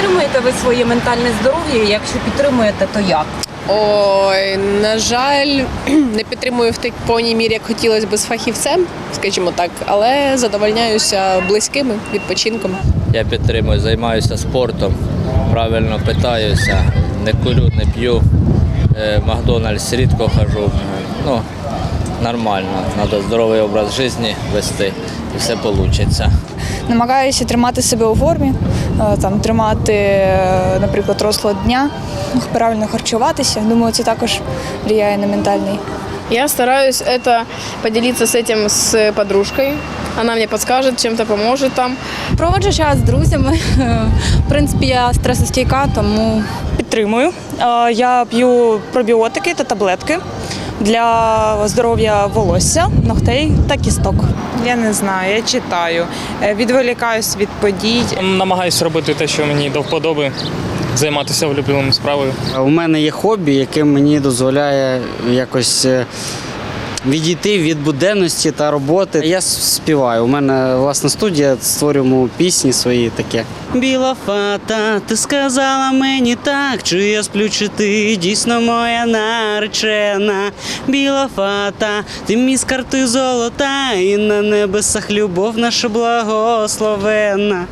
підтримуєте ви своє ментальне здоров'я? Якщо підтримуєте, то як? Ой, на жаль, не підтримую в так повній мірі, як хотілося б з фахівцем, скажімо так, але задовольняюся близькими відпочинком. Я підтримую, займаюся спортом, правильно питаюся, не курю, не п'ю. Е, Макдональдс рідко хожу. Ну, нормально. Треба здоровий образ життя вести і все вийде. намагаюся тримати себе у формі, е, там тримати, е, наприклад, розклад дня, правильно харчуватися. Думаю, це також впливає на ментальний. Я стараюсь это поделиться с этим с подружкой. Она мне подскажет, чем-то поможет там. Проводжу час з друзями. В принципі, я стресостійка, тому Підтримую. Е, Я п'ю пробіотики та таблетки для здоров'я волосся, ногтей та кісток. Я не знаю, я читаю, Е, відволікаюсь від подій. Намагаюся робити те, що мені до вподоби, займатися улюбленою справою. У мене є хобі, яке мені дозволяє якось е, відійти від буденності та роботи. Я співаю. У мене власна студія, створюємо пісні свої таке. Біла фата, ти сказала мені так, чи я сплю, чи ти дійсно моя наречена. Біла фата, ти мій з карти золота, і на небесах любов наша благословенна.